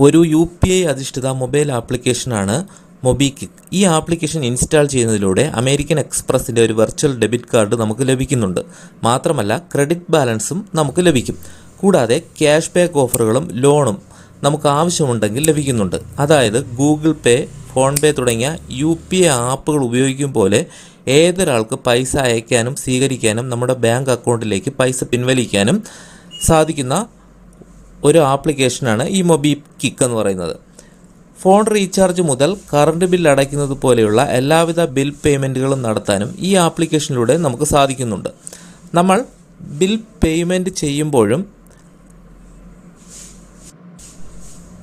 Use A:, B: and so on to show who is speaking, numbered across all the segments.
A: ഒരു U P I അധിഷ്ഠിത mobile ആപ്ലിക്കേഷനാണ് മൊബിക്വിക്ക് ഈ ആപ്ലിക്കേഷൻ ഇൻസ്റ്റാൾ ചെയ്യുന്നതിലൂടെ അമേരിക്കൻ എക്സ്പ്രസിന്റെ ഒരു വെർച്വൽ ഡെബിറ്റ് കാർഡ് നമുക്ക് ലഭിക്കുന്നുണ്ട്. മാത്രമല്ല ക്രെഡിറ്റ് ബാലൻസും നമുക്ക് ലഭിക്കും. കൂടാതെ ക്യാഷ് ബാക്ക് ഓഫറുകളും ലോണും നമുക്ക് ആവശ്യമുണ്ടെങ്കിൽ ലഭിക്കുന്നുണ്ട്. അതായത് ഗൂഗിൾ പേ ഫോൺ പേ തുടങ്ങിയ യു പി ഐ ആപ്പുകൾ ഉപയോഗിക്കും പോലെ ഏതൊരാൾക്ക് പൈസ അയക്കാനും സ്വീകരിക്കാനും നമ്മുടെ ബാങ്ക് അക്കൗണ്ടിലേക്ക് പൈസ പിൻവലിക്കാനും സാധിക്കുന്ന ഒരു ആപ്ലിക്കേഷനാണ് ഈ മൊബി കിക്ക് എന്ന് പറയുന്നത്. ഫോൺ റീചാർജ് മുതൽ കറണ്ട് ബിൽ അടയ്ക്കുന്നത് പോലെയുള്ള എല്ലാവിധ ബിൽ പേയ്മെന്റുകളും നടത്താനും ഈ ആപ്ലിക്കേഷനിലൂടെ നമുക്ക് സാധിക്കുന്നുണ്ട്. നമ്മൾ ബിൽ പേയ്മെന്റ് ചെയ്യുമ്പോഴും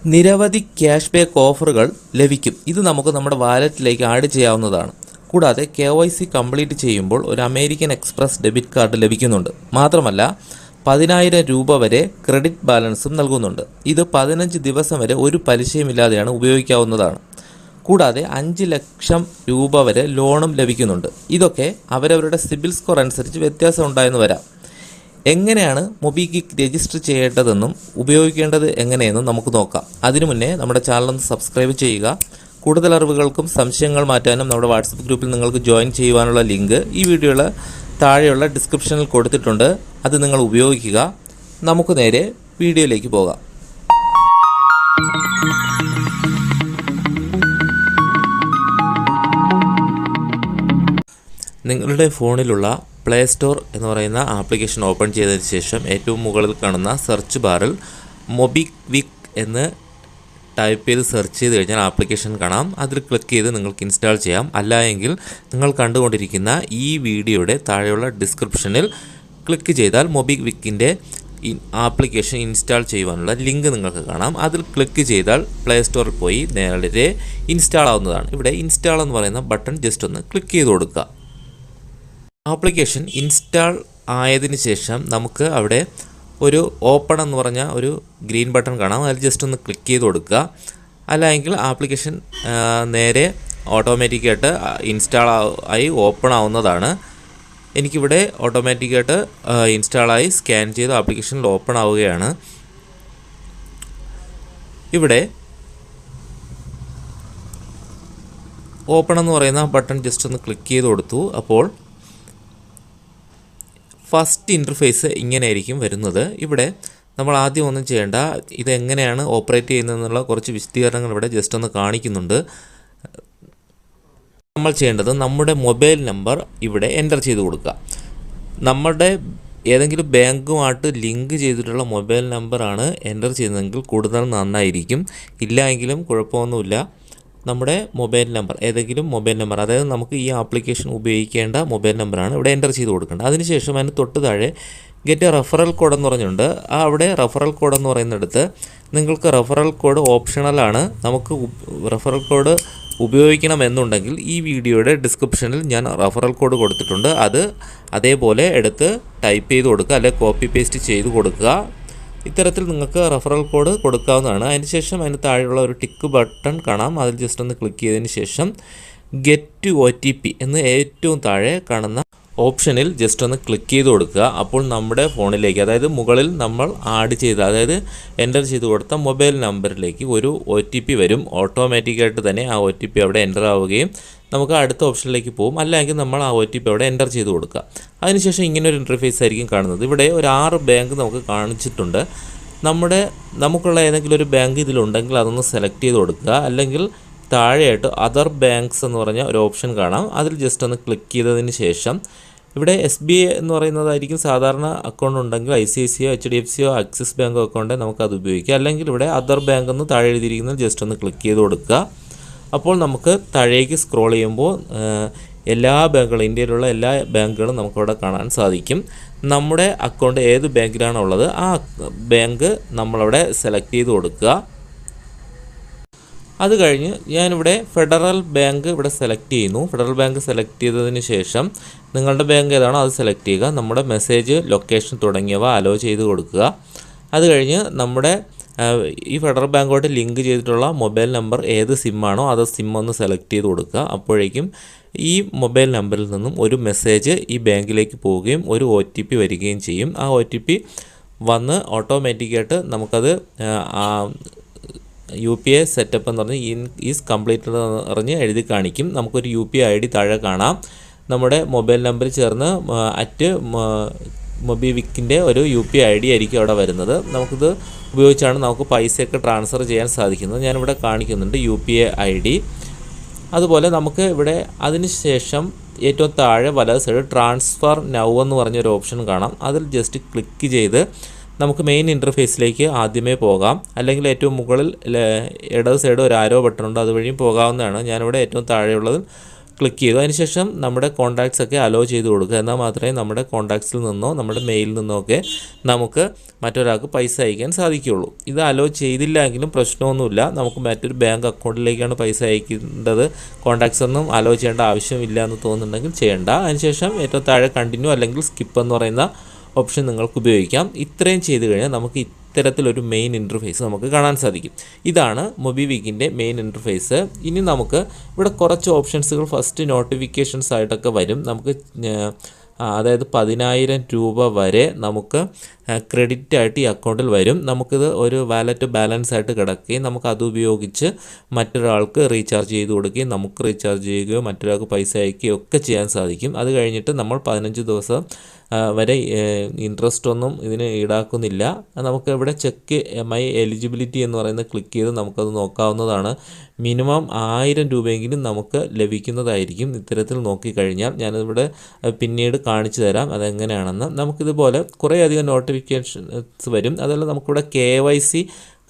A: നിരവധി ക്യാഷ് ബാക്ക് ഓഫറുകൾ ലഭിക്കും. ഇത് നമുക്ക് നമ്മുടെ വാലറ്റിലേക്ക് ആഡ് ചെയ്യാവുന്നതാണ്. കൂടാതെ കെ വൈ സി കംപ്ലീറ്റ് ചെയ്യുമ്പോൾ ഒരു അമേരിക്കൻ എക്സ്പ്രസ് ഡെബിറ്റ് കാർഡ് ലഭിക്കുന്നുണ്ട്. മാത്രമല്ല പതിനായിരം രൂപ വരെ ക്രെഡിറ്റ് ബാലൻസും നൽകുന്നുണ്ട്. ഇത് പതിനഞ്ച് ദിവസം വരെ ഒരു പലിശയുമില്ലാതെയാണ് ഉപയോഗിക്കാവുന്നതാണ്. കൂടാതെ അഞ്ച് ലക്ഷം രൂപ വരെ ലോണും ലഭിക്കുന്നുണ്ട്. ഇതൊക്കെ അവരവരുടെ സിബിൽ സ്കോർ അനുസരിച്ച് വ്യത്യാസം ഉണ്ടായെന്ന് വരാം. എങ്ങനെയാണ് മൊബിക്വിക്ക് രജിസ്റ്റർ ചെയ്യേണ്ടതെന്നും ഉപയോഗിക്കേണ്ടത് എങ്ങനെയെന്നും നമുക്ക് നോക്കാം. അതിനു മുന്നേ നമ്മുടെ ചാനൽ ഒന്ന് സബ്സ്ക്രൈബ് ചെയ്യുക. കൂടുതൽ അറിവുകൾക്കും സംശയങ്ങൾ മാറ്റാനും നമ്മുടെ വാട്സപ്പ് ഗ്രൂപ്പിൽ നിങ്ങൾക്ക് ജോയിൻ ചെയ്യുവാനുള്ള ലിങ്ക് ഈ വീഡിയോയുടെ താഴെയുള്ള ഡിസ്ക്രിപ്ഷനിൽ കൊടുത്തിട്ടുണ്ട്. അത് നിങ്ങൾ ഉപയോഗിക്കുക. നമുക്ക് നേരെ വീഡിയോയിലേക്ക് പോകാം. നിങ്ങളുടെ ഫോണിലുള്ള പ്ലേ സ്റ്റോർ എന്ന് പറയുന്ന ആപ്ലിക്കേഷൻ ഓപ്പൺ ചെയ്തതിന് ശേഷം ഏറ്റവും മുകളിൽ കാണുന്ന സെർച്ച് ബാറിൽ മൊബിക്വിക്ക് എന്ന് ടൈപ്പ് ചെയ്ത് സെർച്ച് ചെയ്ത് കഴിഞ്ഞാൽ ആപ്ലിക്കേഷൻ കാണാം. അതിൽ ക്ലിക്ക് ചെയ്ത് നിങ്ങൾക്ക് ഇൻസ്റ്റാൾ ചെയ്യാം. അല്ല എങ്കിൽ നിങ്ങൾ കണ്ടുകൊണ്ടിരിക്കുന്ന ഈ വീഡിയോയുടെ താഴെയുള്ള ഡിസ്ക്രിപ്ഷനിൽ ക്ലിക്ക് ചെയ്താൽ മൊബിക്വിക്കിന്റെ ആപ്ലിക്കേഷൻ ഇൻസ്റ്റാൾ ചെയ്യുവാനുള്ള ലിങ്ക് നിങ്ങൾക്ക് കാണാം. അതിൽ ക്ലിക്ക് ചെയ്താൽ പ്ലേ സ്റ്റോറിൽ പോയി നേരെ ഇൻസ്റ്റാൾ ആവുന്നതാണ്. ഇവിടെ ഇൻസ്റ്റാൾ എന്ന് പറയുന്ന ബട്ടൺ ജസ്റ്റ് ഒന്ന് ക്ലിക്ക് ചെയ്ത് കൊടുക്കുക. ആപ്ലിക്കേഷൻ ഇൻസ്റ്റാൾ ആയതിനു ശേഷം നമുക്ക് അവിടെ ഒരു ഓപ്പൺ എന്ന് പറഞ്ഞ ഒരു ഗ്രീൻ ബട്ടൺ കാണാം. അതിൽ ജസ്റ്റ് ഒന്ന് ക്ലിക്ക് ചെയ്ത് കൊടുക്കുക. അല്ലെങ്കിൽ ആപ്ലിക്കേഷൻ നേരെ ഓട്ടോമാറ്റിക്കായിട്ട് ഇൻസ്റ്റാൾ ആയി ഓപ്പൺ ആവുന്നതാണ്. എനിക്കിവിടെ ഓട്ടോമാറ്റിക്കായിട്ട് ഇൻസ്റ്റാളായി സ്കാൻ ചെയ്ത് ആപ്ലിക്കേഷനിൽ ഓപ്പൺ ആവുകയാണ്. ഇവിടെ ഓപ്പൺ എന്ന് പറയുന്ന ബട്ടൺ ജസ്റ്റ് ഒന്ന് ക്ലിക്ക് ചെയ്ത് കൊടുത്തു. അപ്പോൾ ഫസ്റ്റ് ഇന്റർഫേസ് ഇങ്ങനെയായിരിക്കും വരുന്നത്. ഇവിടെ നമ്മൾ ആദ്യം ഒന്നും ചെയ്യേണ്ട ഇതെങ്ങനെയാണ് ഓപ്പറേറ്റ് ചെയ്യുന്നതെന്നുള്ള കുറച്ച് വിശദീകരണങ്ങൾ ഇവിടെ ജസ്റ്റ് ഒന്ന് കാണിക്കുന്നുണ്ട്. നമ്മൾ ചെയ്യേണ്ടത് നമ്മുടെ മൊബൈൽ നമ്പർ ഇവിടെ എന്റർ ചെയ്ത് കൊടുക്കുക. നമ്മുടെ ഏതെങ്കിലും ബാങ്കുമായിട്ട് ലിങ്ക് ചെയ്തിട്ടുള്ള മൊബൈൽ നമ്പറാണ് എന്റർ ചെയ്യുന്നതെങ്കിൽ കൂടുതൽ നന്നായിരിക്കും. ഇല്ല എങ്കിലും കുഴപ്പമൊന്നുമില്ല. നമ്മുടെ മൊബൈൽ നമ്പർ ഏതെങ്കിലും മൊബൈൽ നമ്പർ അതായത് നമുക്ക് ഈ ആപ്ലിക്കേഷൻ ഉപയോഗിക്കേണ്ട മൊബൈൽ നമ്പറാണ് ഇവിടെ എന്റർ ചെയ്ത് കൊടുക്കേണ്ടത്. അതിനുശേഷം അതിന് തൊട്ട് താഴെ ഗെറ്റ് റെഫറൽ കോഡ് എന്ന് പറഞ്ഞുണ്ട്. ആ അവിടെ റഫറൽ കോഡ് എന്ന് പറയുന്നിടത്ത് നിങ്ങൾക്ക് റഫറൽ കോഡ് ഓപ്ഷണലാണ് നമുക്ക് റഫറൽ കോഡ് ഉപയോഗിക്കണമെന്നുണ്ടെങ്കിൽ ഈ വീഡിയോയുടെ ഡിസ്ക്രിപ്ഷനിൽ ഞാൻ റഫറൽ കോഡ് കൊടുത്തിട്ടുണ്ട്. അത് അതേപോലെ എടുത്ത് ടൈപ്പ് ചെയ്ത് കൊടുക്കുക അല്ലെങ്കിൽ കോപ്പി പേസ്റ്റ് ചെയ്ത് കൊടുക്കുക. ഇത്തരത്തിൽ നിങ്ങൾക്ക് റെഫറൽ കോഡ് കൊടുക്കാവുന്നതാണ്. അതിനുശേഷം അതിന് താഴെയുള്ള ഒരു ടിക്ക് ബട്ടൺ കാണാം. അതിൽ ജസ്റ്റ് ഒന്ന് ക്ലിക്ക് ചെയ്തതിന് ശേഷം ഗെറ്റ് ഒ ടി പി എന്ന് ഏറ്റവും താഴെ കാണുന്ന ഓപ്ഷനിൽ ജസ്റ്റ് ഒന്ന് ക്ലിക്ക് ചെയ്ത് കൊടുക്കുക. അപ്പോൾ നമ്മുടെ ഫോണിലേക്ക് അതായത് മുകളിൽ നമ്മൾ ആഡ് ചെയ്ത അതായത് എന്റർ ചെയ്ത് കൊടുത്ത മൊബൈൽ നമ്പറിലേക്ക് ഒരു ഒ വരും. ഓട്ടോമാറ്റിക്കായിട്ട് തന്നെ ആ ഒ അവിടെ എന്റർ ആവുകയും നമുക്ക് അടുത്ത ഓപ്ഷനിലേക്ക് പോകും. അല്ലെങ്കിൽ നമ്മൾ ആ ഒ ടി പി അവിടെ എന്റർ ചെയ്ത് കൊടുക്കുക. അതിനുശേഷം ഇങ്ങനെ ഒരു ഇന്റർഫേസ് ആയിരിക്കും കാണുന്നത്. ഇവിടെ ഒരു ആറ് ബാങ്ക് നമുക്ക് കാണിച്ചിട്ടുണ്ട്. നമ്മുടെ നമുക്കുള്ള ഏതെങ്കിലും ഒരു ബാങ്ക് ഇതിലുണ്ടെങ്കിൽ അതൊന്ന് സെലക്ട് ചെയ്ത് കൊടുക്കുക. അല്ലെങ്കിൽ താഴെയായിട്ട് അതർ ബാങ്ക്സ് എന്ന് പറഞ്ഞ ഒരു ഓപ്ഷൻ കാണാം. അതിൽ ജസ്റ്റ് ഒന്ന് ക്ലിക്ക് ചെയ്തതിന് ശേഷം ഇവിടെ എസ് ബി ഐ എന്ന് പറയുന്നതായിരിക്കും സാധാരണ അക്കൗണ്ട് ഉണ്ടെങ്കിൽ ഐ സി ഐ സിയോ എച്ച് ഡി എഫ് സിയോ ആക്സിസ് ബാങ്കോ അക്കൗണ്ട് നമുക്ക് അത് ഉപയോഗിക്കാം. അല്ലെങ്കിൽ ഇവിടെ അതർ ബാങ്ക് എന്ന് താഴെ എഴുതിയിരിക്കുന്നത് ജസ്റ്റ് ഒന്ന് ക്ലിക്ക് ചെയ്ത് കൊടുക്കുക. അപ്പോൾ നമുക്ക് താഴേക്ക് സ്ക്രോൾ ചെയ്യുമ്പോൾ എല്ലാ ബാങ്കുകളും ഇന്ത്യയിലുള്ള എല്ലാ ബാങ്കുകളും നമുക്കവിടെ കാണാൻ സാധിക്കും. നമ്മുടെ അക്കൗണ്ട് ഏത് ബാങ്കിലാണോ ഉള്ളത്? ആ ബാങ്ക് നമ്മളവിടെ സെലക്ട് ചെയ്ത് കൊടുക്കുക. അത് കഴിഞ്ഞ് ഞാനിവിടെ ഫെഡറൽ ബാങ്ക് ഇവിടെ സെലക്ട് ചെയ്യുന്നു. ഫെഡറൽ ബാങ്ക് സെലക്ട് ചെയ്തതിന് ശേഷം നിങ്ങളുടെ ബാങ്ക് ഏതാണോ അത് സെലക്ട് ചെയ്യുക. നമ്മുടെ മെസ്സേജ് ലൊക്കേഷൻ തുടങ്ങിയവ അലോ ചെയ്ത് കൊടുക്കുക. അത് കഴിഞ്ഞ് നമ്മുടെ ഈ ഫെഡറൽ ബാങ്കുമായിട്ട് ലിങ്ക് ചെയ്തിട്ടുള്ള മൊബൈൽ നമ്പർ ഏത് സിമ്മാണോ അത് സിം ഒന്ന് സെലക്ട് ചെയ്ത് കൊടുക്കുക. അപ്പോഴേക്കും ഈ മൊബൈൽ നമ്പറിൽ നിന്നും ഒരു മെസ്സേജ് ഈ ബാങ്കിലേക്ക് പോവുകയും ഒരു ഒ ടി പി വരികയും ചെയ്യും. ആ ഒ ടി പി വന്ന് ഓട്ടോമാറ്റിക്കായിട്ട് നമുക്കത് യു പി ഐ സെറ്റപ്പ് എന്ന് പറഞ്ഞ് ഇൻ ഈസ് കംപ്ലീറ്റഡ് എന്ന് പറഞ്ഞ് എഴുതി കാണിക്കും. നമുക്കൊരു U P I I D താഴെ കാണാം. നമ്മുടെ മൊബൈൽ നമ്പർ ചേർന്ന് അറ്റ് മൊബിവിക്കിന്റെ ഒരു യു പി ഐ ഡി ആയിരിക്കും അവിടെ വരുന്നത്. നമുക്കിത് ഉപയോഗിച്ചാണ് നമുക്ക് പൈസയൊക്കെ ട്രാൻസ്ഫർ ചെയ്യാൻ സാധിക്കുന്നത്. ഞാനിവിടെ കാണിക്കുന്നുണ്ട് U P I I D. അതുപോലെ നമുക്ക് ഇവിടെ അതിനുശേഷം ഏറ്റവും താഴെ വലത് സൈഡ് ട്രാൻസ്ഫർ നൗ എന്ന് പറഞ്ഞൊരു ഓപ്ഷൻ കാണാം. അതിൽ ജസ്റ്റ് ക്ലിക്ക് ചെയ്ത് നമുക്ക് മെയിൻ ഇന്റർഫേസിലേക്ക് ആദ്യമേ പോകാം. അല്ലെങ്കിൽ ഏറ്റവും മുകളിൽ ഇടത് സൈഡ് ഒരു ആരോ ബട്ടൺ ഉണ്ട് അതുവഴിയും പോകാവുന്നതാണ്. ഞാനിവിടെ ഏറ്റവും താഴെയുള്ളത് ക്ലിക്ക് ചെയ്തു. അതിനുശേഷം നമ്മുടെ കോൺടാക്ട്സ് ഒക്കെ അലോ ചെയ്ത് കൊടുക്കുക. എന്നാൽ മാത്രമേ നമ്മുടെ കോൺടാക്ട്സിൽ നിന്നോ നമ്മുടെ മെയിലിൽ നിന്നോ ഒക്കെ നമുക്ക് മറ്റൊരാൾക്ക് പൈസ അയക്കാൻ സാധിക്കുകയുള്ളൂ. ഇത് അലോ ചെയ്തില്ല എങ്കിലും പ്രശ്നമൊന്നുമില്ല. നമുക്ക് മറ്റൊരു ബാങ്ക് അക്കൗണ്ടിലേക്കാണ് പൈസ അയക്കേണ്ടത്. കോൺടാക്ട്സ് ഒന്നും അലോ ചെയ്യേണ്ട ആവശ്യമില്ല എന്ന് തോന്നുന്നുണ്ടെങ്കിൽ ചെയ്യേണ്ട. അതിനുശേഷം ഏറ്റവും താഴെ കണ്ടിന്യൂ അല്ലെങ്കിൽ സ്കിപ്പ് എന്ന് പറയുന്ന ഓപ്ഷൻ നിങ്ങൾക്ക് ഉപയോഗിക്കാം. ഇത്രയും ചെയ്ത് കഴിഞ്ഞാൽ നമുക്ക് ഇത്തരത്തിലൊരു മെയിൻ ഇന്റർഫേസ് നമുക്ക് കാണാൻ സാധിക്കും. ഇതാണ് മൊബിവിക്കിന്റെ മെയിൻ ഇന്റർഫേസ് ഇനി നമുക്ക് ഇവിടെ കുറച്ച് ഓപ്ഷൻസുകൾ ഫസ്റ്റ് നോട്ടിഫിക്കേഷൻസ് ആയിട്ടൊക്കെ വരും. നമുക്ക് അതായത് പതിനായിരം രൂപ വരെ നമുക്ക് ക്രെഡിറ്റ് ആയിട്ട് ഈ അക്കൗണ്ടിൽ വരും. നമുക്കിത് ഒരു വാലറ്റ് ബാലൻസ് ആയിട്ട് കിടക്കുകയും നമുക്ക് അത് ഉപയോഗിച്ച് മറ്റൊരാൾക്ക് റീചാർജ് ചെയ്ത് കൊടുക്കുകയും നമുക്ക് റീചാർജ് ചെയ്യുകയോ മറ്റൊരാൾക്ക് പൈസ അയക്കുകയോ ഒക്കെ ചെയ്യാൻ സാധിക്കും. അത് കഴിഞ്ഞിട്ട് നമ്മൾ പതിനഞ്ച് ദിവസം വരെ ഇൻട്രസ്റ്റ് ഒന്നും ഇതിന് ഈടാക്കുന്നില്ല. നമുക്ക് ഇവിടെ ചെക്ക് മൈ എലിജിബിലിറ്റി എന്ന് പറയുന്നത് ക്ലിക്ക് ചെയ്ത് നമുക്കത് നോക്കാവുന്നതാണ്. മിനിമം ആയിരം രൂപയെങ്കിലും നമുക്ക് ലഭിക്കുന്നതായിരിക്കും ഇത്തരത്തിൽ നോക്കിക്കഴിഞ്ഞാൽ. ഞാനിവിടെ പിന്നീട് കാണിച്ചു തരാം അതെങ്ങനെയാണെന്ന്. നമുക്കിതുപോലെ കുറേയധികം നോട്ടിഫിക്കേഷൻസ് വരും. അതല്ല നമുക്കിവിടെ കെ വൈ സി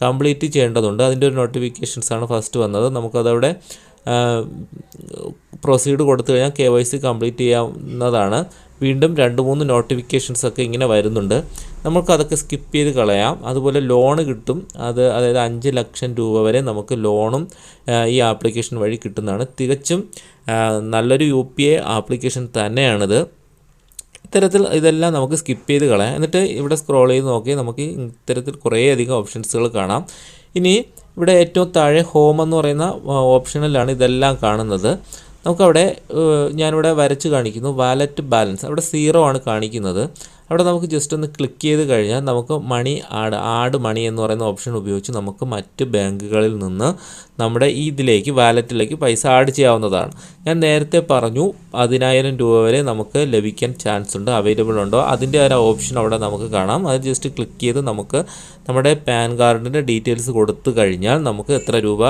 A: കംപ്ലീറ്റ് ചെയ്യേണ്ടതുണ്ട്. അതിന്റെ ഒരു നോട്ടിഫിക്കേഷൻസാണ് ഫസ്റ്റ് വന്നത്. നമുക്കതവിടെ പ്രൊസീഡ് കൊടുത്തു കഴിഞ്ഞാൽ കെ വൈ സി കംപ്ലീറ്റ് ചെയ്യാവുന്നതാണ്. വീണ്ടും രണ്ട് മൂന്ന് നോട്ടിഫിക്കേഷൻസ് ഒക്കെ ഇങ്ങനെ വരുന്നുണ്ട്. നമുക്കതൊക്കെ സ്കിപ്പ് ചെയ്ത് കളയാം. അതുപോലെ ലോണ് കിട്ടും. അത് അതായത് അഞ്ച് ലക്ഷം രൂപ വരെ നമുക്ക് ലോണും ഈ ആപ്ലിക്കേഷൻ വഴി കിട്ടുന്നതാണ്. തികച്ചും നല്ലൊരു യു പി ഐ ആപ്ലിക്കേഷൻ തന്നെയാണിത്. ഇത്തരത്തിൽ ഇതെല്ലാം നമുക്ക് സ്കിപ്പ് ചെയ്ത് കളയാം. എന്നിട്ട് ഇവിടെ സ്ക്രോൾ ചെയ്ത് നോക്കി നമുക്ക് ഇത്തരത്തിൽ കുറേയധികം ഓപ്ഷൻസുകൾ കാണാം. ഇനി ഇവിടെ ഏറ്റവും താഴെ ഹോം എന്ന് പറയുന്ന ഓപ്ഷനിലാണ് ഇതെല്ലാം കാണുന്നത്. നമുക്കവിടെ ഞാനിവിടെ വരച്ച് കാണിക്കുന്നു. വാലറ്റ് ബാലൻസ് അവിടെ സീറോ ആണ് കാണിക്കുന്നത്. അവിടെ നമുക്ക് ജസ്റ്റ് ഒന്ന് ക്ലിക്ക് ചെയ്ത് കഴിഞ്ഞാൽ നമുക്ക് മണി ആഡ് ആഡ് മണി എന്ന് പറയുന്ന ഓപ്ഷൻ ഉപയോഗിച്ച് നമുക്ക് മറ്റ് ബാങ്കുകളിൽ നിന്ന് നമ്മുടെ ഈ ഇതിലേക്ക് വാലറ്റിലേക്ക് പൈസ ആഡ് ചെയ്യാവുന്നതാണ്. ഞാൻ നേരത്തെ പറഞ്ഞു പതിനായിരം രൂപ വരെ നമുക്ക് ലഭിക്കാൻ ചാൻസ് ഉണ്ട് അവൈലബിൾ ഉണ്ടോ? അതിന്റെ ഒരു ഓപ്ഷൻ അവിടെ നമുക്ക് കാണാം. അത് ജസ്റ്റ് ക്ലിക്ക് ചെയ്ത് നമുക്ക് നമ്മുടെ പാൻ കാർഡിന്റെ ഡീറ്റെയിൽസ് കൊടുത്തു കഴിഞ്ഞാൽ നമുക്ക് എത്ര രൂപ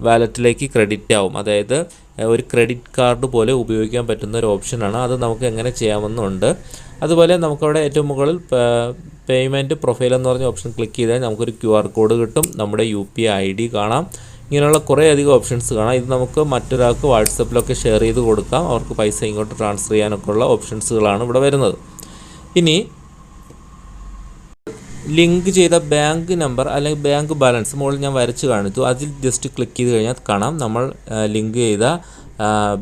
A: വാലറ്റിലേക്ക് ക്രെഡിറ്റ് ആവും. അതായത് ഒരു ക്രെഡിറ്റ് കാർഡ് പോലെ ഉപയോഗിക്കാൻ പറ്റുന്ന ഒരു ഓപ്ഷനാണ് അത് നമുക്ക് എങ്ങനെ ചെയ്യാമെന്നുണ്ട്. അതുപോലെ നമുക്കവിടെ ഏറ്റവും മുകളിൽ പേയ്മെന്റ് പ്രൊഫൈൽ എന്ന് പറഞ്ഞ ഓപ്ഷൻ ക്ലിക്ക് ചെയ്താൽ നമുക്കൊരു ക്യു ആർ കോഡ് കിട്ടും. നമ്മുടെ യു പി ഐ ഡി കാണാം. ഇങ്ങനെയുള്ള കുറേ അധികം ഓപ്ഷൻസ് കാണാം. ഇത് നമുക്ക് മറ്റൊരാൾക്ക് വാട്സപ്പിലൊക്കെ ഷെയർ ചെയ്ത് കൊടുക്കാം. അവർക്ക് പൈസ ഇങ്ങോട്ട് ട്രാൻസ്ഫർ ചെയ്യാനൊക്കെ ഉള്ള ഓപ്ഷൻസുകളാണ് ഇവിടെ വരുന്നത്. ഇനി ലിങ്ക് ചെയ്ത ബാങ്ക് നമ്പർ അല്ലെങ്കിൽ ബാങ്ക് ബാലൻസ് മുകളിൽ ഞാൻ വരച്ച് കാണിച്ചു അതിൽ ജസ്റ്റ് ക്ലിക്ക് ചെയ്ത് കഴിഞ്ഞാൽ കാണാം. നമ്മൾ ലിങ്ക് ചെയ്ത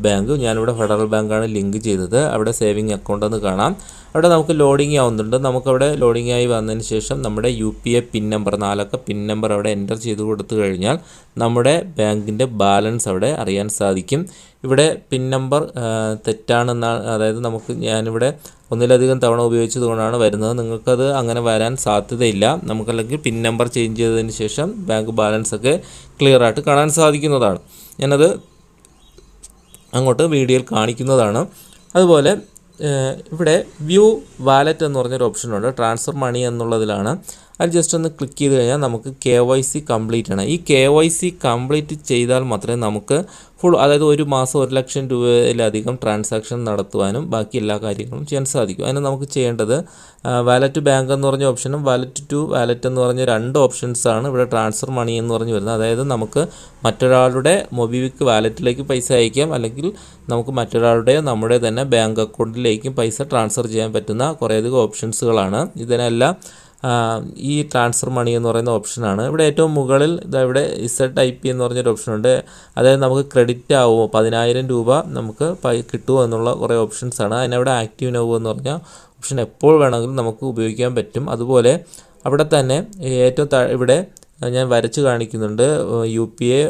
A: ബാങ്ക്. ഞാനിവിടെ ഫെഡറൽ ബാങ്കാണ് ലിങ്ക് ചെയ്തത്. അവിടെ സേവിങ് അക്കൗണ്ട് എന്ന് കാണാം. അവിടെ നമുക്ക് ലോഡിങ് ആവുന്നുണ്ട്. നമുക്കവിടെ ലോഡിങ് ആയി വന്നതിന് ശേഷം നമ്മുടെ U P I PIN number നാലക്ക pin number അവിടെ എന്റർ ചെയ്ത് കൊടുത്തു കഴിഞ്ഞാൽ നമ്മുടെ ബാങ്കിന്റെ ബാലൻസ് അവിടെ അറിയാൻ സാധിക്കും. ഇവിടെ പിൻ നമ്പർ തെറ്റാണെന്നാണ് അതായത് നമുക്ക് ഞാനിവിടെ ഒന്നിലധികം തവണ ഉപയോഗിച്ചതുകൊണ്ടാണ് വരുന്നത്. നിങ്ങൾക്കത് അങ്ങനെ വരാൻ സാധ്യതയില്ല. നമുക്കല്ലെങ്കിൽ പിൻ നമ്പർ ചേഞ്ച് ചെയ്തതിന് ശേഷം ബാങ്ക് ബാലൻസ് ഒക്കെ ക്ലിയർ ആയിട്ട് കാണാൻ സാധിക്കുന്നതാണ്. ഞാനത് അങ്ങോട്ട് വീഡിയോയിൽ കാണിക്കുന്നതാണ്. അതുപോലെ ഇവിടെ വ്യൂ വാലറ്റ് എന്ന് പറഞ്ഞൊരു ഓപ്ഷനുണ്ട് ട്രാൻസ്ഫർ മണി എന്നുള്ളതിലാണ്. അത് ജസ്റ്റ് ഒന്ന് ക്ലിക്ക് ചെയ്ത് കഴിഞ്ഞാൽ നമുക്ക് കെ വൈ സി കംപ്ലീറ്റ് ആണ്. ഈ കെ വൈ സി കംപ്ലീറ്റ് ചെയ്താൽ മാത്രമേ നമുക്ക് ഫുൾ അതായത് ഒരു മാസം ഒരു ലക്ഷം രൂപയിലധികം ട്രാൻസാക്ഷൻ നടത്തുവാനും ബാക്കി എല്ലാ കാര്യങ്ങളും ചെയ്യാൻ സാധിക്കും. അതിന് നമുക്ക് ചെയ്യേണ്ടത് വാലറ്റ് ബാങ്ക് എന്ന് പറഞ്ഞ ഓപ്ഷനും വാലറ്റ് ടു വാലറ്റ് എന്ന് പറഞ്ഞ രണ്ട് ഓപ്ഷൻസാണ് ഇവിടെ ട്രാൻസ്ഫർ മണി എന്ന് പറഞ്ഞ് വരുന്നത്. അതായത് നമുക്ക് മറ്റൊരാളുടെ മൊബിവിക്ക് വാലറ്റിലേക്ക് പൈസ അയക്കാം അല്ലെങ്കിൽ നമുക്ക് മറ്റൊരാളുടെ നമ്മുടെ തന്നെ ബാങ്ക് അക്കൗണ്ടിലേക്കും പൈസ ട്രാൻസ്ഫർ ചെയ്യാൻ പറ്റുന്ന കുറേയധികം ഓപ്ഷൻസുകളാണ് ഇതിനെല്ലാം ഈ ട്രാൻസ്ഫർ മണി എന്ന് പറയുന്ന ഓപ്ഷനാണ് ഇവിടെ ഏറ്റവും മുകളിൽ ഇതാ ഇവിടെ ഇസഡ് ഐ പി എന്ന് പറഞ്ഞൊരു ഓപ്ഷനുണ്ട് അതായത് നമുക്ക് ക്രെഡിറ്റ് ആവുമോ? പതിനായിരം രൂപ നമുക്ക് കിട്ടുമോ എന്നുള്ള കുറേ ഓപ്ഷൻസാണ് അതിനവിടെ ആക്റ്റീവ് നോവോ എന്ന് പറഞ്ഞ ഓപ്ഷൻ എപ്പോൾ വേണമെങ്കിലും നമുക്ക് ഉപയോഗിക്കാൻ പറ്റും. അതുപോലെ അവിടെ തന്നെ ഏറ്റവും ഇവിടെ ഞാൻ വരച്ച് കാണിക്കുന്നുണ്ട്. U P A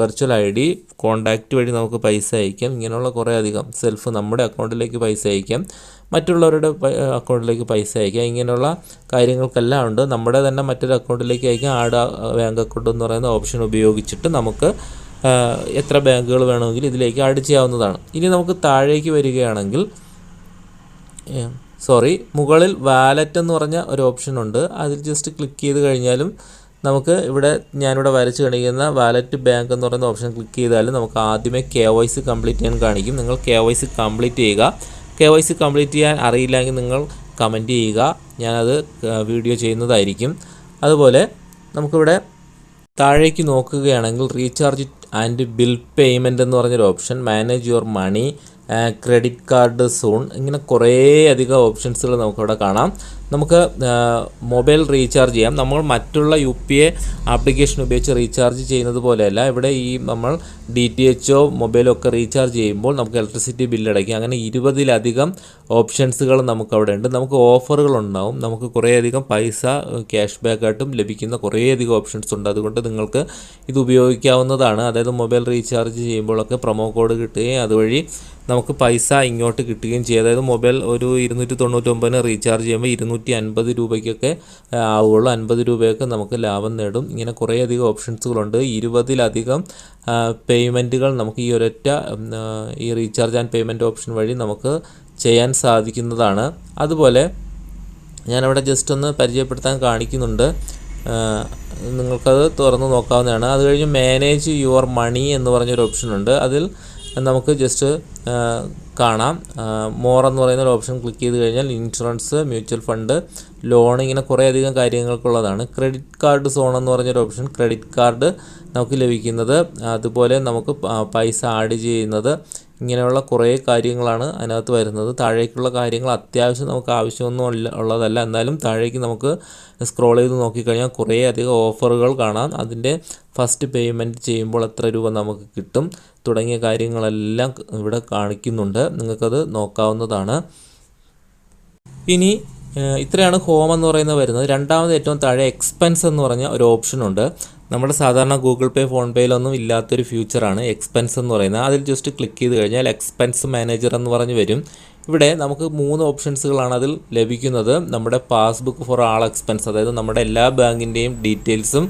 A: virtual I D contact വഴി നമുക്ക് പൈസ അയക്കാം. ഇങ്ങനെയുള്ള കുറേ അധികം സെൽഫ് നമ്മുടെ അക്കൗണ്ടിലേക്ക് പൈസ അയക്കാം. മറ്റുള്ളവരുടെ അക്കൗണ്ടിലേക്ക് പൈസ അയക്കുക. ഇങ്ങനെയുള്ള കാര്യങ്ങൾക്കെല്ലാം ഉണ്ട്. നമ്മുടെ തന്നെ മറ്റൊരു അക്കൗണ്ടിലേക്ക് അയക്കാം ആഡ് ബാങ്ക് അക്കൗണ്ട് എന്ന് പറയുന്ന ഓപ്ഷൻ ഉപയോഗിച്ചിട്ട് നമുക്ക് എത്ര ബാങ്കുകൾ വേണമെങ്കിലും ഇതിലേക്ക് ആഡ് ചെയ്യാവുന്നതാണ്. ഇനി നമുക്ക് താഴേക്ക് വരികയാണെങ്കിൽ സോറി മുകളിൽ വാലറ്റ് എന്ന് പറഞ്ഞ ഒരു ഓപ്ഷൻ ഉണ്ട്. അതിൽ ജസ്റ്റ് ക്ലിക്ക് ചെയ്ത് കഴിഞ്ഞാലും നമുക്ക് ഇവിടെ ഞാനിവിടെ വരച്ച് കാണിക്കുന്ന വാലറ്റ് ബാങ്ക് എന്ന് പറയുന്ന ഓപ്ഷൻ ക്ലിക്ക് ചെയ്താലും നമുക്ക് ആദ്യമേ കെ വൈ സി കംപ്ലീറ്റ് ചെയ്യാൻ കാണിക്കും. നിങ്ങൾ കെ വൈ സി കംപ്ലീറ്റ് ചെയ്യുക. കെ വൈ സി കംപ്ലീറ്റ് ചെയ്യാൻ അറിയില്ലെങ്കിൽ നിങ്ങൾ കമന്റ് ചെയ്യുക. ഞാനത് വീഡിയോ ചെയ്യുന്നതായിരിക്കും. അതുപോലെ നമുക്കിവിടെ താഴേക്ക് നോക്കുകയാണെങ്കിൽ റീചാർജ് ആൻഡ് ബിൽ പേയ്മെന്റ് എന്ന് പറഞ്ഞൊരു option manage your money credit card zone ഇങ്ങനെ കുറേ അധികം ഓപ്ഷൻസുകൾ നമുക്കിവിടെ കാണാം. നമുക്ക് മൊബൈൽ റീചാർജ് ചെയ്യാം. നമ്മൾ മറ്റുള്ള യു പി ഐ ആപ്ലിക്കേഷൻ ഉപയോഗിച്ച് റീചാർജ് ചെയ്യുന്നത് പോലെയല്ല. ഇവിടെ ഈ നമ്മൾ ഡി ടി എച്ചോ മൊബൈലോ ഒക്കെ റീചാർജ് ചെയ്യുമ്പോൾ നമുക്ക് ഇലക്ട്രിസിറ്റി ബില്ല് അടയ്ക്കാം. അങ്ങനെ ഇരുപതിലധികം ഓപ്ഷൻസുകൾ നമുക്കവിടെ ഉണ്ട്. നമുക്ക് ഓഫറുകൾ ഉണ്ടാവും. നമുക്ക് കുറേയധികം പൈസ ക്യാഷ് ബാക്ക് ആയിട്ടും ലഭിക്കുന്ന കുറേയധികം ഓപ്ഷൻസ് ഉണ്ട്. അതുകൊണ്ട് നിങ്ങൾക്ക് ഇത് ഉപയോഗിക്കാവുന്നതാണ്. അതായത് മൊബൈൽ റീചാർജ് ചെയ്യുമ്പോഴൊക്കെ പ്രൊമോ കോഡ് കിട്ടുകയും അതുവഴി നമുക്ക് പൈസ ഇങ്ങോട്ട് കിട്ടുകയും ചെയ്യും. അതായത് മൊബൈൽ ഒരു ഇരുന്നൂറ്റി തൊണ്ണൂറ്റൊമ്പതിന് റീചാർജ് ചെയ്യുമ്പോൾ ഇരുന്നൂറ്റി അൻപത് രൂപയ്ക്കൊക്കെ ആവുകയുള്ളൂ. അൻപത് രൂപയൊക്കെ നമുക്ക് ലാഭം നേടും. ഇങ്ങനെ കുറേയധികം ഓപ്ഷൻസുകളുണ്ട്. ഇരുപതിലധികം പേയ്മെന്റുകൾ നമുക്ക് ഈ ഒരൊറ്റ ഈ റീചാർജ് ആൻഡ് പേയ്മെന്റ് ഓപ്ഷൻ വഴി നമുക്ക് ചെയ്യാൻ സാധിക്കുന്നതാണ്. അതുപോലെ ഞാനവിടെ ജസ്റ്റ് ഒന്ന് പരിചയപ്പെടുത്താൻ കാണിക്കുന്നുണ്ട്. നിങ്ങൾക്കത് തുറന്ന് നോക്കാവുന്നതാണ്. അത് കഴിഞ്ഞ് മാനേജ് യുവർ മണി എന്ന് പറഞ്ഞൊരു ഓപ്ഷൻ ഉണ്ട് അതിൽ നമുക്ക് ജസ്റ്റ് കാണാം. മോർ എന്ന് പറയുന്ന ഒരു ഓപ്ഷൻ ക്ലിക്ക് ചെയ്ത് കഴിഞ്ഞാൽ ഇൻഷുറൻസ് മ്യൂച്വൽ ഫണ്ട് ലോൺ ഇങ്ങനെ കുറേ അധികം കാര്യങ്ങൾക്കുള്ളതാണ്. ക്രെഡിറ്റ് കാർഡ് സോൺ എന്ന് പറഞ്ഞൊരു ഓപ്ഷൻ ക്രെഡിറ്റ് കാർഡ് നമുക്ക് ലഭിക്കുന്നത്. അതുപോലെ നമുക്ക് പൈസ ആഡ് ചെയ്യുന്നത്. ഇങ്ങനെയുള്ള കുറേ കാര്യങ്ങളാണ് അതിനകത്ത് വരുന്നത്. താഴേക്കുള്ള കാര്യങ്ങൾ അത്യാവശ്യം നമുക്ക് ആവശ്യമൊന്നും ഉള്ള ഉള്ളതല്ല. എന്നാലും താഴേക്ക് നമുക്ക് സ്ക്രോൾ ചെയ്ത് നോക്കിക്കഴിഞ്ഞാൽ കുറേ അധികം ഓഫറുകൾ കാണാം. അതിന്റെ ഫസ്റ്റ് പേയ്മെന്റ് ചെയ്യുമ്പോൾ എത്ര രൂപ നമുക്ക് കിട്ടും തുടങ്ങിയ കാര്യങ്ങളെല്ലാം ഇവിടെ കാണിക്കുന്നുണ്ട്. നിങ്ങൾക്കത് നോക്കാവുന്നതാണ്. ഇനി ഇത്രയാണ് ഹോം എന്ന് പറയുന്നത് വരുന്നത്. രണ്ടാമത് ഏറ്റവും താഴെ എക്സ്പെൻസ് എന്ന് പറഞ്ഞ ഒരു ഓപ്ഷൻ ഉണ്ട്. നമ്മുടെ സാധാരണ ഗൂഗിൾ പേ ഫോൺ പേയിലൊന്നും ഇല്ലാത്തൊരു ഫീച്ചറാണ് എക്സ്പെൻസ് എന്ന് പറയുന്നത്. അതിൽ ജസ്റ്റ് ക്ലിക്ക് ചെയ്ത് കഴിഞ്ഞാൽ എക്സ്പെൻസ് മാനേജർ എന്ന് പറഞ്ഞ് വരും. ഇവിടെ നമുക്ക് മൂന്ന് ഓപ്ഷൻസുകളാണ് അതിൽ ലഭിക്കുന്നത്. നമ്മുടെ പാസ്ബുക്ക് ഫോർ ആൾ എക്സ്പെൻസ് അതായത് നമ്മുടെ എല്ലാ ബാങ്കിന്റെയും ഡീറ്റെയിൽസും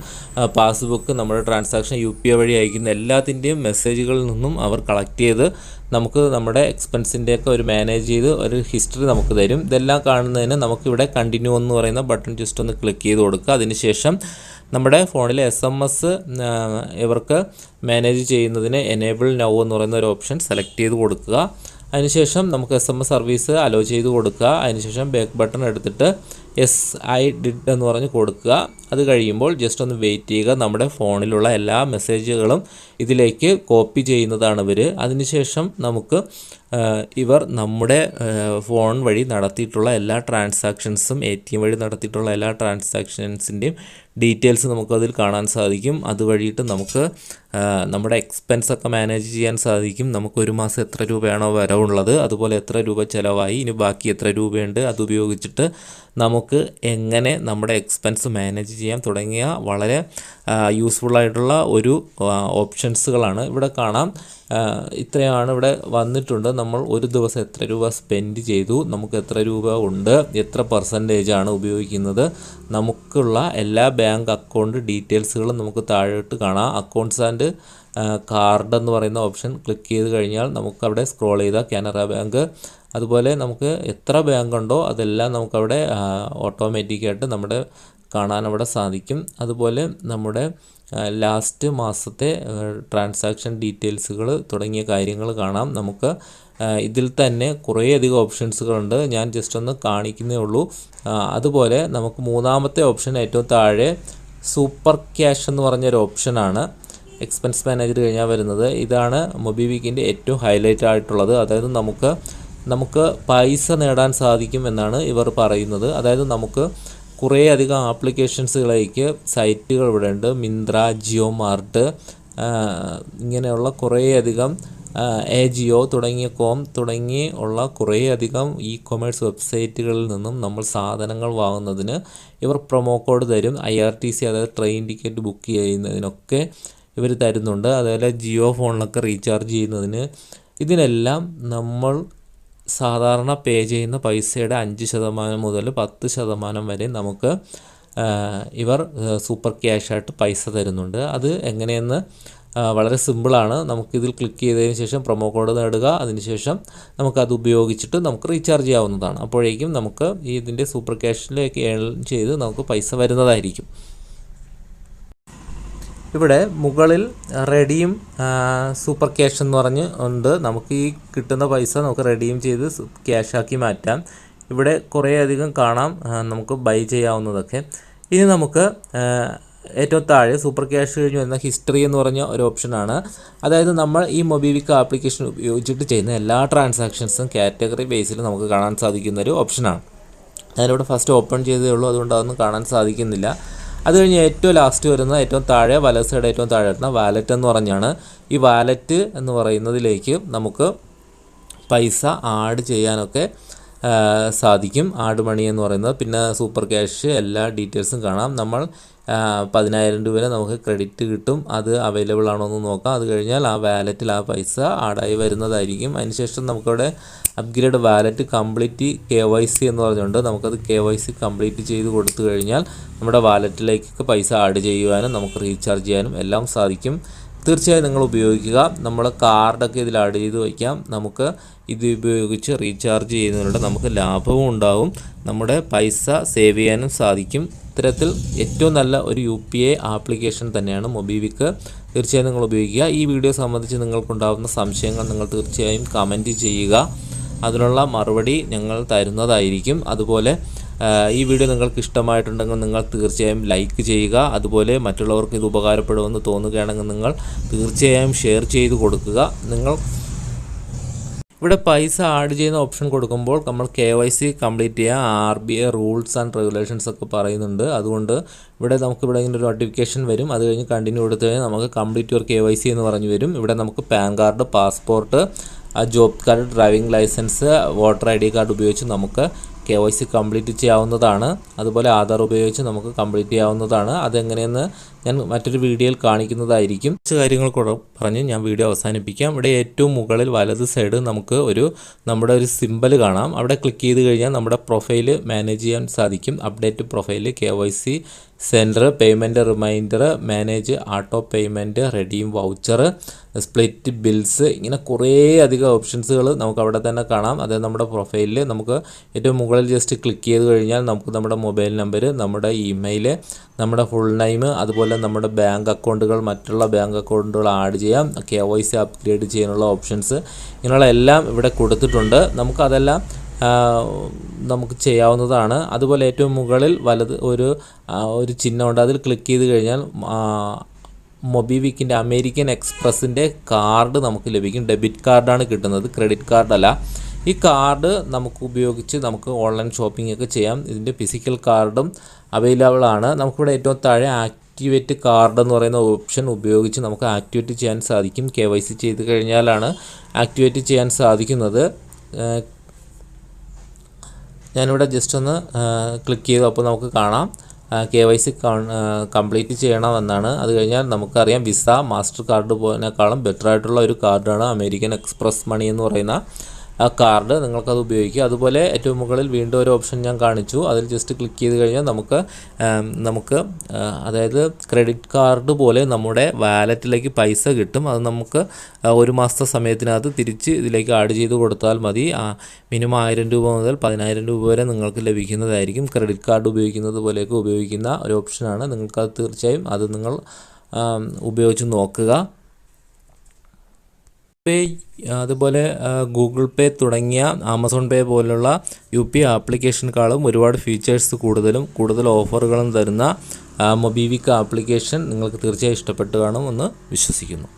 A: പാസ്ബുക്ക് നമ്മുടെ ട്രാൻസാക്ഷൻ യു പി ഐ വഴി അയക്കുന്ന എല്ലാത്തിന്റെയും മെസ്സേജുകളിൽ നിന്നും അവർ കളക്ട് ചെയ്ത് നമുക്ക് നമ്മുടെ എക്സ്പെൻസിന്റെയൊക്കെ ഒരു മാനേജ് ചെയ്ത് ഒരു ഹിസ്റ്ററി നമുക്ക് തരും. ഇതെല്ലാം കാണുന്നതിന് നമുക്കിവിടെ കണ്ടിന്യൂ എന്ന് പറയുന്ന ബട്ടൺ ജസ്റ്റ് ഒന്ന് ക്ലിക്ക് ചെയ്ത് കൊടുക്കുക. അതിനുശേഷം നമ്മുടെ ഫോണിൽ എസ് എം എസ് ഇവർക്ക് മാനേജ് ചെയ്യുന്നതിന് എനേബിൾ നൗ എന്ന് പറയുന്ന ഒരു ഓപ്ഷൻ സെലക്ട് ചെയ്ത് കൊടുക്കുക. അതിനുശേഷം നമുക്ക് S M S service allow ചെയ്ത് കൊടുക്കുക. അതിനുശേഷം ബാക്ക് ബട്ടൺ എടുത്തിട്ട് എസ് ഐ ഡിഡ് എന്ന് പറഞ്ഞ് കൊടുക്കുക. അത് കഴിയുമ്പോൾ ജസ്റ്റ് ഒന്ന് വെയിറ്റ് ചെയ്യുക. നമ്മുടെ ഫോണിലുള്ള എല്ലാ മെസ്സേജുകളും ഇതിലേക്ക് കോപ്പി ചെയ്യുന്നതാണ് ഇവർ അതിനുശേഷം നമുക്ക് ഇവർ നമ്മുടെ ഫോൺ വഴി നടത്തിയിട്ടുള്ള എല്ലാ ട്രാൻസാക്ഷൻസും എ ടി എം വഴി നടത്തിയിട്ടുള്ള എല്ലാ ട്രാൻസാക്ഷൻസിന്റെയും ഡീറ്റെയിൽസ് നമുക്കതിൽ കാണാൻ സാധിക്കും. അതുവഴിയിട്ട് നമുക്ക് നമ്മുടെ എക്സ്പെൻസ് ഒക്കെ മാനേജ് ചെയ്യാൻ സാധിക്കും. നമുക്ക് ഒരു മാസം എത്ര രൂപയാണോ വരവുള്ളത് അതുപോലെ എത്ര രൂപ ചിലവായി ഇനി ബാക്കി എത്ര രൂപയുണ്ട് അതുപയോഗിച്ചിട്ട് നമുക്ക് എങ്ങനെ നമ്മുടെ എക്സ്പെൻസ് മാനേജ് ചെയ്യാം തുടങ്ങിയ വളരെ യൂസ്ഫുള്ളായിട്ടുള്ള ഒരു ഓപ്ഷൻസുകളാണ് ഇവിടെ കാണാം. ഇത്രയാണ് ഇവിടെ വന്നിട്ടുണ്ട്. നമ്മൾ ഒരു ദിവസം എത്ര രൂപ സ്പെൻഡ് ചെയ്തു? നമുക്ക് എത്ര രൂപ ഉണ്ട്? എത്ര പെർസെന്റേജ് ആണ് ഉപയോഗിക്കുന്നത്? നമുക്കുള്ള എല്ലാ ബാങ്ക് അക്കൗണ്ട് ഡീറ്റെയിൽസുകളും നമുക്ക് താഴോട്ട് കാണാം. അക്കൗണ്ട്സ് ആൻഡ് കാർഡ് എന്ന് പറയുന്ന ഓപ്ഷൻ ക്ലിക്ക് ചെയ്ത് കഴിഞ്ഞാൽ നമുക്ക് അവിടെ സ്ക്രോൾ ചെയ്താൽ കാനറ ബാങ്ക് അതുപോലെ നമുക്ക് എത്ര ബാങ്ക് ഉണ്ടോ അതെല്ലാം നമുക്കവിടെ ഓട്ടോമാറ്റിക്കായിട്ട് നമ്മുടെ കാണാൻ അവിടെ സാധിക്കും. അതുപോലെ നമ്മുടെ ലാസ്റ്റ് മാസത്തെ ട്രാൻസാക്ഷൻ ഡീറ്റെയിൽസുകൾ തുടങ്ങിയ കാര്യങ്ങൾ കാണാം. നമുക്ക് ഇതിൽ തന്നെ കുറേയധികം ഓപ്ഷൻസുകളുണ്ട്. ഞാൻ ജസ്റ്റ് ഒന്ന് കാണിക്കുന്നേ ഉള്ളൂ. അതുപോലെ നമുക്ക് മൂന്നാമത്തെ ഓപ്ഷൻ ഏറ്റവും താഴെ സൂപ്പർ ക്യാഷ് എന്ന് പറഞ്ഞൊരു ഓപ്ഷനാണ് എക്സ്പെൻസ് മാനേജർ കഴിഞ്ഞാൽ വരുന്നത്. ഇതാണ് മൊബിവിക്കിന്റെ ഏറ്റവും ഹൈലൈറ്റ് ആയിട്ടുള്ളത്. അതായത് നമുക്ക് നമുക്ക് പൈസ നേടാൻ സാധിക്കും എന്നാണ് ഇവർ പറയുന്നത്. അതായത് നമുക്ക് കുറേ അധികം ആപ്ലിക്കേഷൻസുകളിലേക്ക് സൈറ്റുകൾ ഇവിടെ ഉണ്ട് മിന്ത്ര ജിയോ മാർട്ട് ഇങ്ങനെയുള്ള കുറേയധികം എ ജിയോ തുടങ്ങിയ കോം തുടങ്ങി ഉള്ള കുറേ അധികം ഇ കൊമേഴ്സ് വെബ്സൈറ്റുകളിൽ നിന്നും നമ്മൾ സാധനങ്ങൾ വാങ്ങുന്നതിന് ഇവർ പ്രൊമോ കോഡ് തരും. ഐ ആർ ടി സി അതായത് ട്രെയിൻ ടിക്കറ്റ് ബുക്ക് ചെയ്യുന്നതിനൊക്കെ ഇവർ തരുന്നുണ്ട്. അതുപോലെ ജിയോ ഫോണിലൊക്കെ റീചാർജ് ചെയ്യുന്നതിന് ഇതിനെല്ലാം നമ്മൾ സാധാരണ പേ ചെയ്യുന്ന പൈസയുടെ അഞ്ച് ശതമാനം മുതൽ പത്ത് ശതമാനം വരെ നമുക്ക് ഇവർ സൂപ്പർ ക്യാഷായിട്ട് പൈസ തരുന്നുണ്ട്. അത് എങ്ങനെയെന്ന് വളരെ സിമ്പിളാണ് നമുക്കിതിൽ ക്ലിക്ക് ചെയ്തതിന് ശേഷം പ്രൊമോ കോഡ് നേടുക. അതിനുശേഷം നമുക്കത് ഉപയോഗിച്ചിട്ട് നമുക്ക് റീചാർജ് ചെയ്യാവുന്നതാണ്. അപ്പോഴേക്കും നമുക്ക് ഇതിന്റെ സൂപ്പർ ക്യാഷിലേക്ക് ഏൺ ചെയ്ത് നമുക്ക് പൈസ വരുന്നതായിരിക്കും. ഇവിടെ മുകളിൽ റെഡിയും സൂപ്പർ ക്യാഷ് എന്ന് പറഞ്ഞ് ഉണ്ട്. നമുക്ക് ഈ കിട്ടുന്ന പൈസ നമുക്ക് റെഡീം ചെയ്ത് ക്യാഷാക്കി മാറ്റാം. ഇവിടെ കുറേയധികം കാണാം നമുക്ക് ബൈ ചെയ്യാവുന്നതൊക്കെ. ഇനി നമുക്ക് ഏറ്റവും താഴെ സൂപ്പർ ക്യാഷ് കഴിഞ്ഞ് വരുന്ന ഹിസ്റ്ററി എന്ന് പറഞ്ഞ ഒരു ഓപ്ഷനാണ്. അതായത് നമ്മൾ ഈ മൊബിവിക്ക ആപ്ലിക്കേഷൻ ഉപയോഗിച്ചിട്ട് ചെയ്യുന്ന എല്ലാ ട്രാൻസാക്ഷൻസും കാറ്റഗറി ബേസിൽ നമുക്ക് കാണാൻ സാധിക്കുന്ന ഒരു ഓപ്ഷനാണ്. ഞാനിവിടെ ഫസ്റ്റ് ഓപ്പൺ ചെയ്തേ ഉള്ളൂ അതുകൊണ്ട് അതൊന്നും കാണാൻ സാധിക്കുന്നില്ല. അത് കഴിഞ്ഞ് ഏറ്റവും ലാസ്റ്റ് വരുന്ന ഏറ്റവും താഴെ വലത് സൈഡ് ഏറ്റവും താഴെ വരുന്ന വാലറ്റ് എന്ന് പറഞ്ഞാണ് ഈ വാലറ്റ് എന്ന് പറയുന്നതിലേക്ക് നമുക്ക് പൈസ ആഡ് ചെയ്യാനൊക്കെ സാധിക്കും. ആഡ് മണി എന്ന് പറയുന്നത്. പിന്നെ സൂപ്പർ ക്യാഷ് എല്ലാ ഡീറ്റെയിൽസും കാണാം. നമ്മൾ പതിനായിരം രൂപ വരെ നമുക്ക് ക്രെഡിറ്റ് കിട്ടും. അത് അവൈലബിൾ ആണോ എന്ന് നോക്കാം. അത് കഴിഞ്ഞാൽ ആ വാലറ്റിൽ ആ പൈസ ആഡായി വരുന്നതായിരിക്കും. അതിനുശേഷം നമുക്കവിടെ upgrade wallet complete K Y C എന്ന് പറഞ്ഞുകൊണ്ട് നമുക്കത് കെ വൈ സി കംപ്ലീറ്റ് ചെയ്ത് കൊടുത്തു കഴിഞ്ഞാൽ നമ്മുടെ വാലറ്റിലേക്കൊക്കെ പൈസ ആഡ് ചെയ്യുവാനും നമുക്ക് റീചാർജ് ചെയ്യാനും എല്ലാം സാധിക്കും. തീർച്ചയായും നിങ്ങൾ ഉപയോഗിക്കുക. നമ്മൾ കാർഡൊക്കെ ഇതിൽ ആഡ് ചെയ്ത് വയ്ക്കാം. നമുക്ക് ഇത് ഉപയോഗിച്ച് റീചാർജ് ചെയ്യുന്നതിലൂടെ നമുക്ക് ലാഭവും ഉണ്ടാവും. നമ്മുടെ പൈസ സേവ് ചെയ്യാനും സാധിക്കും. ഇത്തരത്തിൽ ഏറ്റവും നല്ല ഒരു യു പി ഐ ആപ്ലിക്കേഷൻ തന്നെയാണ് മൊബിവിക്ക് തീർച്ചയായും നിങ്ങൾ ഉപയോഗിക്കുക. ഈ വീഡിയോ സംബന്ധിച്ച് നിങ്ങൾക്കുണ്ടാകുന്ന സംശയങ്ങൾ നിങ്ങൾ തീർച്ചയായും കമന്റ് ചെയ്യുക. അതിനുള്ള മറുപടി ഞങ്ങൾ തരുന്നതായിരിക്കും. അതുപോലെ ഈ വീഡിയോ നിങ്ങൾക്ക് ഇഷ്ടമായിട്ടുണ്ടെങ്കിൽ നിങ്ങൾ തീർച്ചയായും ലൈക്ക് ചെയ്യുക. അതുപോലെ മറ്റുള്ളവർക്ക് ഇത് ഉപകാരപ്പെടുമെന്ന് തോന്നുകയാണെങ്കിൽ നിങ്ങൾ തീർച്ചയായും ഷെയർ ചെയ്ത് കൊടുക്കുക. നിങ്ങൾ ഇവിടെ പൈസ ആഡ് ചെയ്യുന്ന ഓപ്ഷൻ കൊടുക്കുമ്പോൾ നമ്മൾ കെ വൈ സി കംപ്ലീറ്റ് ചെയ്യുക R B I rules and regulations ഒക്കെ പറയുന്നുണ്ട്. അതുകൊണ്ട് ഇവിടെ നമുക്ക് ഇവിടെ ഇങ്ങനെ ഒരു നോട്ടിഫിക്കേഷൻ വരും. അത് കഴിഞ്ഞ് കണ്ടിന്യൂ കൊടുത്തു കഴിഞ്ഞാൽ നമുക്ക് complete your K Y C എന്ന് പറഞ്ഞു വരും. ഇവിടെ നമുക്ക് pan card passport job card driving licence voter I D card ഉപയോഗിച്ച് നമുക്ക് കെ വൈ സി കംപ്ലീറ്റ് ചെയ്യാവുന്നതാണ്. അതുപോലെ ആധാർ ഉപയോഗിച്ച് നമുക്ക് കംപ്ലീറ്റ് ചെയ്യാവുന്നതാണ്. അതെങ്ങനെയെന്ന് ഞാൻ മറ്റൊരു വീഡിയോയിൽ കാണിക്കുന്നതായിരിക്കും. കുറച്ച് കാര്യങ്ങൾ കൂടെ പറഞ്ഞ് ഞാൻ വീഡിയോ അവസാനിപ്പിക്കാം. ഇവിടെ ഏറ്റവും മുകളിൽ വലത് സൈഡ് നമുക്ക് ഒരു നമ്മുടെ ഒരു സിമ്പൽ കാണാം. അവിടെ ക്ലിക്ക് ചെയ്ത് കഴിഞ്ഞാൽ നമ്മുടെ പ്രൊഫൈൽ മാനേജ് ചെയ്യാൻ സാധിക്കും. Update profile K Y C centre payment reminder manage auto payment redeem voucher split bills ഇങ്ങനെ കുറേ അധികം ഓപ്ഷൻസുകൾ നമുക്ക് അവിടെ തന്നെ കാണാം. അതായത് നമ്മുടെ പ്രൊഫൈലിൽ നമുക്ക് ഏറ്റവും മുകളിൽ ജസ്റ്റ് ക്ലിക്ക് ചെയ്ത് കഴിഞ്ഞാൽ നമുക്ക് നമ്മുടെ മൊബൈൽ നമ്പർ നമ്മുടെ ഇമെയിൽ നമ്മുടെ ഫുൾ നെയിം അതുപോലെ നമ്മുടെ ബാങ്ക് അക്കൗണ്ടുകൾ മറ്റുള്ള ബാങ്ക് അക്കൗണ്ടുകൾ ആഡ് ചെയ്യാം. കെ വൈ സി അപ്ഗ്രേഡ് ചെയ്യാനുള്ള ഓപ്ഷൻസ് ഇങ്ങനെയുള്ള എല്ലാം ഇവിടെ കൊടുത്തിട്ടുണ്ട്. നമുക്കതെല്ലാം നമുക്ക് ചെയ്യാവുന്നതാണ്. അതുപോലെ ഏറ്റവും മുകളിൽ വലത് ഒരു ഒരു ചിഹ്നമുണ്ട്. അതിൽ ക്ലിക്ക് ചെയ്ത് കഴിഞ്ഞാൽ മൊബിവിക്കിന്റെ അമേരിക്കൻ എക്സ്പ്രസിന്റെ കാർഡ് നമുക്ക് ലഭിക്കും. ഡെബിറ്റ് കാർഡാണ് കിട്ടുന്നത് ക്രെഡിറ്റ് കാർഡല്ല. ഈ കാർഡ് നമുക്ക് ഉപയോഗിച്ച് നമുക്ക് ഓൺലൈൻ ഷോപ്പിംഗ് ഒക്കെ ചെയ്യാം. ഇതിന്റെ ഫിസിക്കൽ കാർഡും അവൈലബിൾ ആണ്. നമുക്കിവിടെ ഏറ്റവും താഴെ ആക്ടിവേറ്റ് കാർഡ് എന്ന് പറയുന്ന ഓപ്ഷൻ ഉപയോഗിച്ച് നമുക്ക് ആക്ടിവേറ്റ് ചെയ്യാൻ സാധിക്കും. കെ വൈ സി ചെയ്ത് കഴിഞ്ഞാലാണ് ആക്ടിവേറ്റ് ചെയ്യാൻ സാധിക്കുന്നത്. ഞാനിവിടെ ജസ്റ്റ് ഒന്ന് ക്ലിക്ക് ചെയ്തു. അപ്പോൾ നമുക്ക് കാണാം. കെ വൈ സി കംപ്ലീറ്റ് ചെയ്യണമെന്നാണ്. അത് കഴിഞ്ഞാൽ നമുക്കറിയാം വിസ മാസ്റ്റർ കാർഡ് പോയതിനേക്കാളും ബെറ്റർ ആയിട്ടുള്ള ഒരു കാർഡാണ് അമേരിക്കൻ എക്സ്പ്രസ് മണി എന്ന് പറയുന്ന കാർഡ് നിങ്ങൾക്കത് ഉപയോഗിക്കുക. അതുപോലെ ഏറ്റവും മുകളിൽ വീണ്ടും ഒരു ഓപ്ഷൻ ഞാൻ കാണിച്ചു. അതിൽ ജസ്റ്റ് ക്ലിക്ക് ചെയ്ത് കഴിഞ്ഞാൽ നമുക്ക് നമുക്ക് അതായത് ക്രെഡിറ്റ് കാർഡ് പോലെ നമ്മുടെ വാലറ്റിലേക്ക് പൈസ കിട്ടും. അത് നമുക്ക് ഒരു മാസത്തെ സമയത്തിനകത്ത് തിരിച്ച് ഇതിലേക്ക് ആഡ് ചെയ്ത് കൊടുത്താൽ മതി. മിനിമം ആയിരം രൂപ മുതൽ പതിനായിരം രൂപ വരെ നിങ്ങൾക്ക് ലഭിക്കുന്നതായിരിക്കും. ക്രെഡിറ്റ് കാർഡ് ഉപയോഗിക്കുന്നത് പോലെയൊക്കെ ഉപയോഗിക്കുന്ന ഒരു ഓപ്ഷനാണ് നിങ്ങൾക്കത് തീർച്ചയായും അത് നിങ്ങൾ ഉപയോഗിച്ച് നോക്കുക. പേ അതുപോലെ ഗൂഗിൾ പേ തുടങ്ങിയ ആമസോൺ പേ പോലുള്ള യു പി ആപ്ലിക്കേഷനേക്കാളും ഒരുപാട് ഫീച്ചേഴ്സ് കൂടുതലും കൂടുതൽ ഓഫറുകളും തരുന്ന മൊബിവിക് ആപ്ലിക്കേഷൻ നിങ്ങൾക്ക് തീർച്ചയായും ഇഷ്ടപ്പെട്ടു കാണുമെന്ന് വിശ്വസിക്കുന്നു.